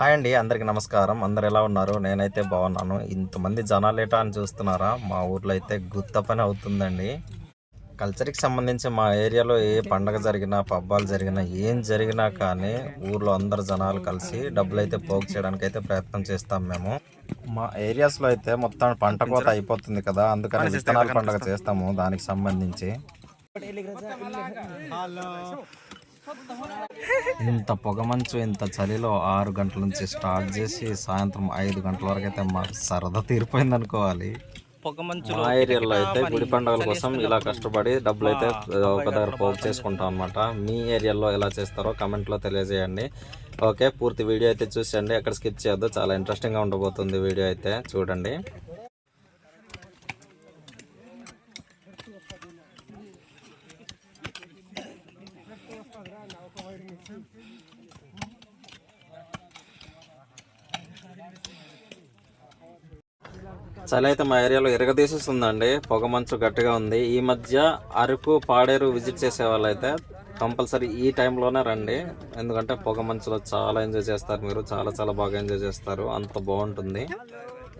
Hi అండి అందరికి నమస్కారం. అందరు ఎలా ఉన్నారు? నేనైతే బాగున్నాను. ఇంతమంది జనాలేటా అని చూస్తున్నారా? మా ఊర్లో అయితే గుత్త పని అవుతుందండి. కల్చర్కి సంబంధించి మా ఏరియాలో ఏ పండగ జరిగినా పబ్బాలు జరిగినా ఏం జరిగినా కానీ ఊర్లో అందరు జనాలు కలిసి డబ్బులు అయితే పోగు చేయడానికి అయితే ప్రయత్నం చేస్తాం మేము. మా ఏరియాస్లో అయితే మొత్తం పంట కోత అయిపోతుంది కదా అందుకని విత్తనాల పండగ చేస్తాము దానికి సంబంధించి. ఇంత పొగమంచు ఇంత చలిలో ఆరు గంటల నుంచి స్టార్ట్ చేసి సాయంత్రం ఐదు గంటల వరకు అయితే మాకు సరదా తీరిపోయింది అనుకోవాలి. మా ఏరియాలో అయితే గుడి పండుగల కోసం ఇలా కష్టపడి డబ్బులు అయితే ఒక దగ్గర పోగు చేసుకుంటాం అనమాట మీ ఏరియాలో ఎలా చేస్తారో కమెంట్లో తెలియజేయండి. ఓకే పూర్తి వీడియో అయితే చూసేయండి. ఎక్కడ స్కిప్ చేయొద్దు. చాలా ఇంట్రెస్టింగ్గా ఉండబోతుంది వీడియో అయితే. చూడండి. చలి అయితే మా ఏరియాలో ఇరగదీసేస్తుందండి పొగ మంచు గట్టిగా ఉంది. ఈ మధ్య అరకు పాడేరు విజిట్ చేసే వాళ్ళైతే కంపల్సరీ ఈ టైంలోనే రండి. ఎందుకంటే పొగ మంచులో చాలా ఎంజాయ్ చేస్తారు మీరు. చాలా చాలా బాగా ఎంజాయ్ చేస్తారు. అంత బాగుంటుంది.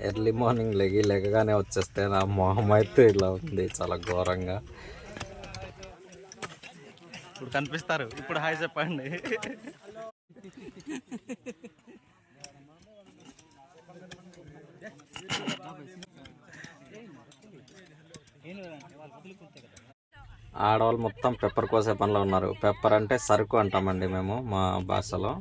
ఎర్లీ మార్నింగ్ లెగి లెగగానే వచ్చేస్తే నా మొహం అయితే ఇలా ఉంది. చాలా ఘోరంగా. ఇప్పుడు కనిపిస్తారు. ఇప్పుడు హాయ్ చెప్పండి. ఆడవాళ్ళు మొత్తం పెప్పర్ కోసే పనిలో ఉన్నారు. పెప్పర్ అంటే సరుకు అంటామండి మేము మా భాషలో.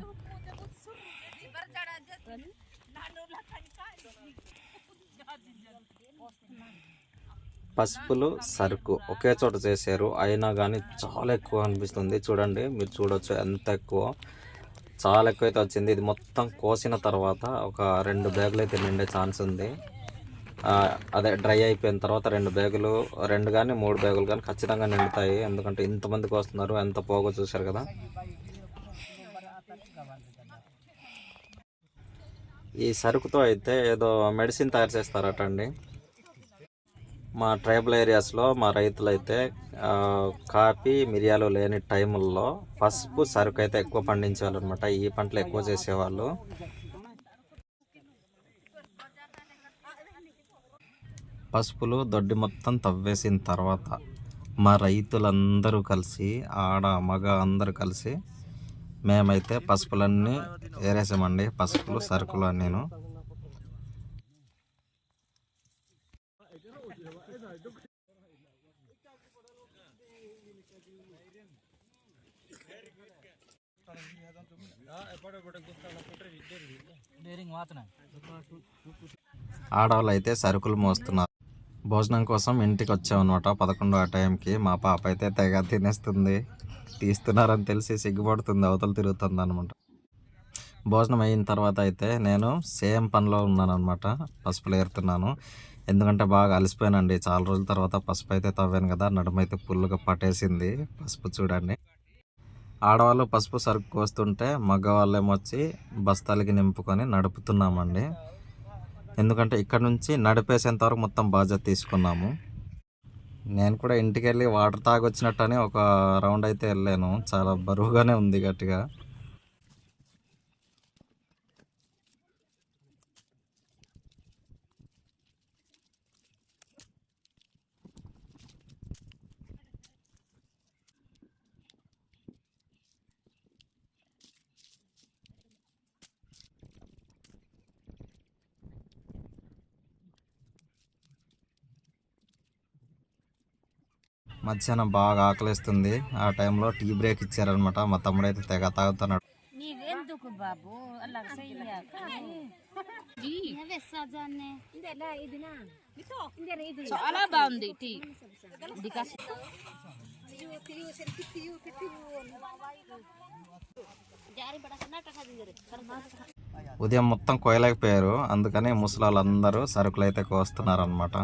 పసుపులు సరుకు ఒకే చోట చేశారు. అయినా కానీ చాలా ఎక్కువ అనిపిస్తుంది. చూడండి మీరు చూడొచ్చు ఎంత ఎక్కువ. చాలా ఎక్కువ అయితే వచ్చింది. ఇది మొత్తం కోసిన తర్వాత ఒక రెండు బ్యాగులు అయితే నిండే ఛాన్స్ ఉంది. అదే డ్రై అయిపోయిన తర్వాత రెండు బ్యాగులు రెండు కానీ మూడు బ్యాగులు కానీ ఖచ్చితంగా నిండుతాయి. ఎందుకంటే ఇంతమందికి వస్తున్నారు ఎంత పోగో చూశారు కదా. ఈ సరుకుతో అయితే ఏదో మెడిసిన్ తయారు చేస్తారట అండి. మా ట్రైబల్ ఏరియాస్లో మా రైతులు అయితే కాఫీ మిరియాలు లేని టైముల్లో పసుపు సరుకు అయితే ఎక్కువ పండించేవాళ్ళు అనమాట ఈ పంటలు ఎక్కువ చేసేవాళ్ళు. పసుపులు దొడ్డి మొత్తం తవ్వేసిన తర్వాత మా రైతులందరూ కలిసి ఆడ మగ అందరూ కలిసి మేమైతే పసుపులన్నీ ఏరేసామండి. పసుపులు సరుకులు నేను ఆడవాళ్ళు అయితే సరుకులు మోస్తున్నారు. భోజనం కోసం ఇంటికి వచ్చామన్నమాట పదకొండు ఆ టైంకి. మా పాప అయితే తెగ తినేస్తుంది. తీస్తున్నారని తెలిసి సిగ్గుపడుతుంది అవతలు తిరుగుతుంది అనమాట భోజనం అయిన తర్వాత అయితే నేను సేమ్ పనిలో ఉన్నాను అనమాట పసుపులు ఏరుతున్నాను. ఎందుకంటే బాగా అలసిపోయానండి. చాలా రోజుల తర్వాత పసుపు అయితే తవ్వాను కదా నడుమైతే పుల్లుగా పట్టేసింది పసుపు చూడండి. ఆడవాళ్ళు పసుపు సరుకు కోస్తుంటే మగవాళ్ళేమో వచ్చి బస్తాలకి నింపుకొని నడుపుతున్నామండి. ఎందుకంటే ఇక్కడ నుంచి నడిపేసేంత వరకు మొత్తం బాధ్యత తీసుకున్నాము. నేను కూడా ఇంటికి వెళ్ళి వాటర్ అని ఒక రౌండ్ అయితే వెళ్ళాను. చాలా బరువుగానే ఉంది గట్టిగా. మధ్యాహ్నం బాగా ఆకలిస్తుంది. ఆ టైంలో టీ బ్రేక్ ఇచ్చారనమాట మా తమ్ముడు అయితే తెగ తాగుతున్నాడు. నీవెందుకు బాబు? అలా చెయ్యక. చాలా బాగుంది టీ. ఉదయం మొత్తం కోయలేకపోయారు అందుకని ముసలాళ్ళందరూ సరుకులు అయితే కోస్తున్నారు అనమాట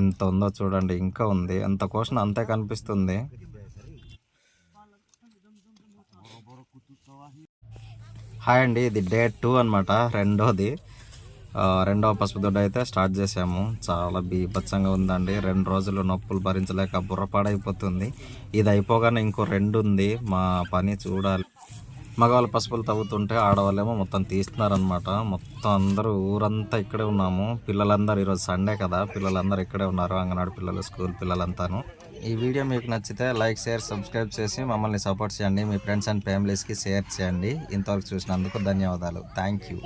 ఎంత ఉందో చూడండి ఇంకా ఉంది. ఎంత కోసిన అంతే కనిపిస్తుంది. హాయ్ అండి ఇది డే టూ అనమాట రెండోది. రెండవ పసుపు దొడ్డ అయితే స్టార్ట్ చేసాము చాలా బీభత్సంగా ఉందండి. రెండు రోజులు నొప్పులు భరించలేక బుర్రపాడైపోతుంది. ఇది అయిపోగానే ఇంకో రెండు ఉంది. మా పని చూడాలి. మగవాళ్ళు పసుపులు తవ్వుతుంటే ఆడవాళ్ళేమో మొత్తం తీస్తున్నారనమాట మొత్తం అందరూ ఊరంతా ఇక్కడే ఉన్నాము. పిల్లలందరూ ఈరోజు సండే కదా. పిల్లలందరూ ఇక్కడే ఉన్నారు. అంగనాడు పిల్లలు స్కూల్ పిల్లలంతాను. ఈ వీడియో మీకు నచ్చితే లైక్ షేర్ సబ్స్క్రైబ్ చేసి మమ్మల్ని సపోర్ట్ చేయండి. మీ ఫ్రెండ్స్ అండ్ ఫ్యామిలీస్కి షేర్ చేయండి. ఇంతవరకు చూసినందుకు ధన్యవాదాలు. Thank you.